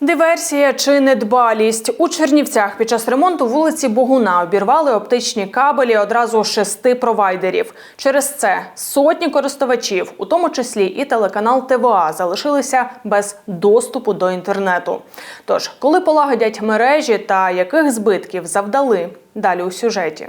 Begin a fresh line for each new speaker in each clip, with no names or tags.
Диверсія чи недбалість у Чернівцях під час ремонту вулиці Богуна обірвали оптичні кабелі одразу шести провайдерів. Через це сотні користувачів, у тому числі і телеканал ТВА, залишилися без доступу до інтернету. Тож, коли полагодять мережі та яких збитків завдали, далі у сюжеті.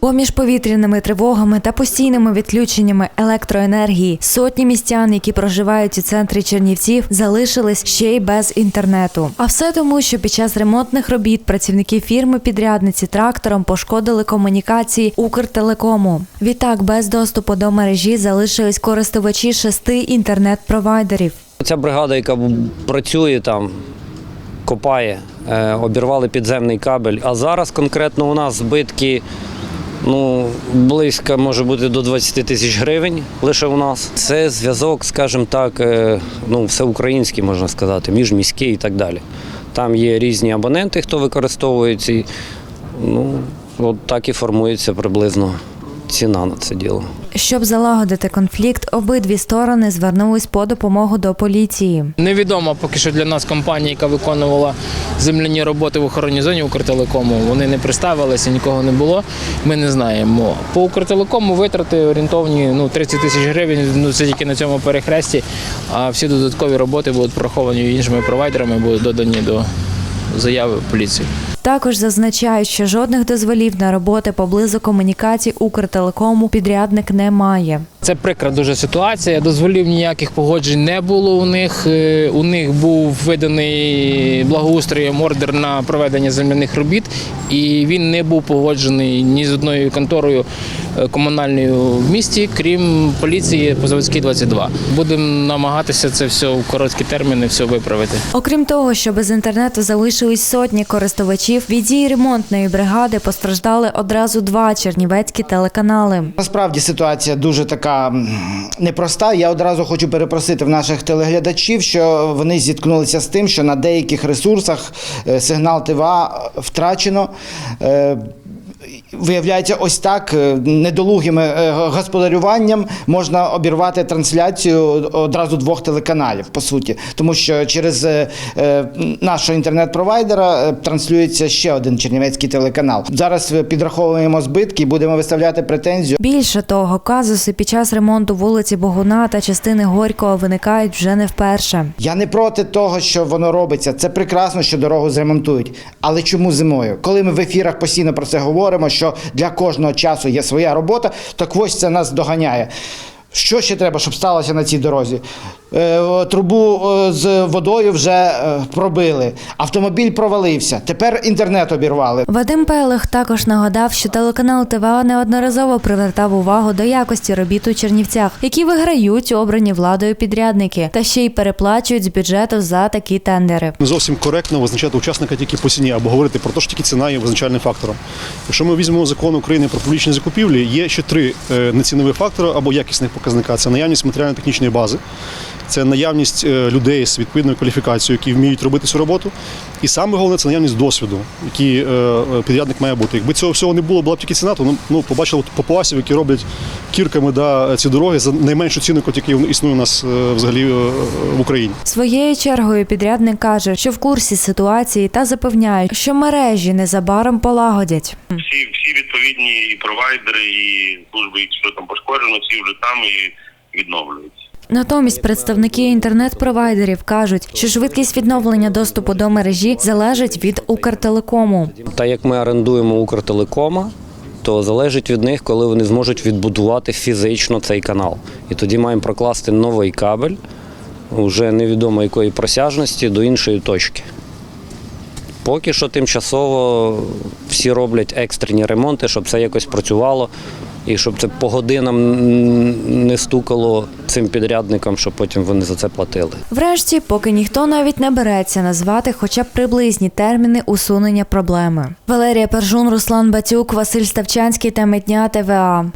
Поміж повітряними тривогами та постійними відключеннями електроенергії сотні містян, які проживають у центрі Чернівців, залишились ще й без інтернету. А все тому, що під час ремонтних робіт працівники фірми-підрядниці трактором пошкодили комунікації Укртелекому. Відтак, без доступу до мережі залишились користувачі шести інтернет-провайдерів.
Ця бригада, яка працює там, копає, е, обірвали підземний кабель. А зараз конкретно у нас збитки ну, близько може бути до 20 тисяч гривень лише у нас. Це зв'язок, скажімо так, е, ну, всеукраїнський, можна сказати, міжміський і так далі. Там є різні абоненти, хто використовує ці. Ну, от так і формується приблизно ціна на це діло.
Щоб залагодити конфлікт, обидві сторони звернулись по допомогу до поліції.
Невідома поки що для нас компанія, яка виконувала земляні роботи в охоронній зоні Укртелекому. Вони не представилися, нікого не було. Ми не знаємо. По Укртелекому витрати орієнтовні ну, 30 тисяч гривень. Ну це тільки на цьому перехресті. А всі додаткові роботи будуть проховані іншими провайдерами, будуть додані до заяви поліції.
Також зазначають, що жодних дозволів на роботи поблизу комунікацій Укртелекому підрядник не має.
Це прикра дуже ситуація. Дозволів ніяких погоджень не було у них. Е, У них був виданий благоустроєм ордер на проведення земляних робіт, і він не був погоджений ні з одною конторою е, комунальною в місті, крім поліції по Заводській 22. Будемо намагатися це все в короткі терміни все виправити.
Окрім того, що без інтернету залишились сотні користувачів, від дій ремонтної бригади постраждали одразу два чернівецькі телеканали.
Насправді ситуація дуже така непроста. Я одразу хочу перепросити в наших телеглядачів, що вони зіткнулися з тим, що на деяких ресурсах е, сигнал ТВА втрачено. Виявляється, ось так е, недолугим е, господарюванням можна обірвати трансляцію одразу двох телеканалів, по суті, тому що через е, нашого інтернет-провайдера транслюється ще один чернівецький телеканал. Зараз підраховуємо збитки і будемо виставляти претензію.
Більше того, казуси під час ремонту вулиці Богуна та частини Горького виникають вже не вперше.
Я не проти того, що воно робиться. Це прекрасно, що дорогу зремонтують. Але чому зимою? Коли ми в ефірах постійно про це говоримо, що для кожного часу є своя робота, так ось це нас доганяє. Що ще треба, щоб сталося на цій дорозі? Е, трубу з водою вже е, пробили, автомобіль провалився. Тепер інтернет обірвали.
Вадим Пелех також нагадав, що телеканал ТВА неодноразово привертав увагу до якості робіт у Чернівцях, які виграють обрані владою підрядники, та ще й переплачують з бюджету за такі тендери.
Не зовсім коректно визначати учасника тільки по ціні або говорити про те, що тільки ціна є визначальним фактором. Якщо ми візьмемо закон України про публічні закупівлі, є ще три е, нецінові фактори або якісних показника: це наявність матеріально-технічної бази. Це наявність е, людей з відповідною кваліфікацією, які вміють робити цю роботу. І саме головне це наявність досвіду, який е, е, підрядник має бути. Якби цього всього не було, була б тільки ціна, то ну, ну побачили от папуасів, які роблять кірками да, ці дороги за найменшу ціну, яка існує у нас взагалі в Україні.
Своєю чергою підрядник каже, що в курсі ситуації та запевняють, що мережі незабаром полагодять.
всі, всі відповідні і провайдери, і служби, і що там пошкоджено, всі вже там і відновлюються.
Натомість представники інтернет-провайдерів кажуть, що швидкість відновлення доступу до мережі залежить від Укртелекому.
Та як ми орендуємо Укртелекома, то залежить від них, коли вони зможуть відбудувати фізично цей канал. І тоді маємо прокласти новий кабель, вже невідомо якої просяжності, до іншої точки. Поки що тимчасово всі роблять екстрені ремонти, щоб це якось працювало і щоб це по годинам не стукало цим підрядникам, щоб потім вони за це платили.
Врешті, поки ніхто навіть не береться назвати хоча б приблизні терміни усунення проблеми. Валерія Пержун, Руслан Батюк, Василь Ставчанський та Митня ТВА.